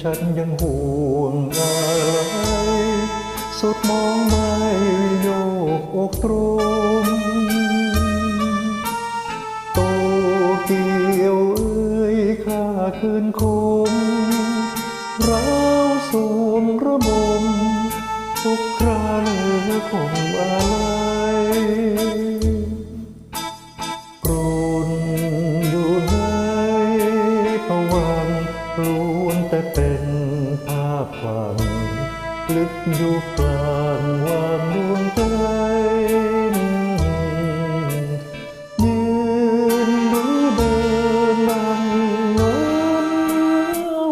ฉันยังห่วงอะไรสุดมองไม่โยกอกตรงโตเกียวเอ้ยข้าคืนคมเราสวมระบมทุกคราเลือคงอะไฝันลึกอยู่กลางวามดวงใจยืนหรือเดินนั่งนอน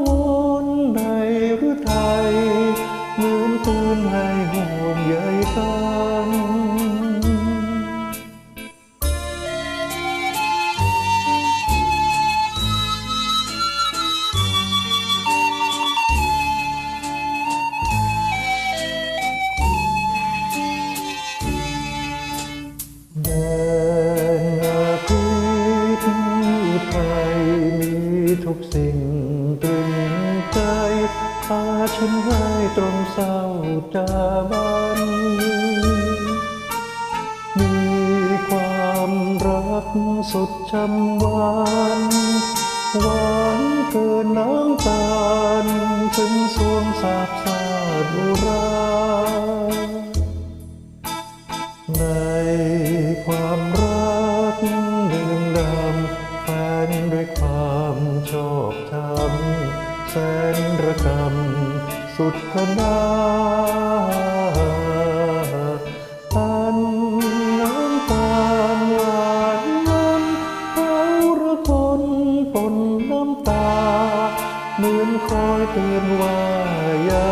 วนในหรือไทยเหมือนคืนให้ห่วงใยกัน ทุกสิ่งตรึงใจพาฉันให้ตรงเศร้าจาบันมีความรักสุดช้ำหวานหวานเกินน้ำตาลถึงสวงสาบสาดุราในความรักดื่มดำแฟ นด้วยความชอบธรรมแสนระกำสุดขนาอันน้ำตาลหวานมันเขาระคนปนน้ำตา เหมือนคอยเตือนว่าอย่า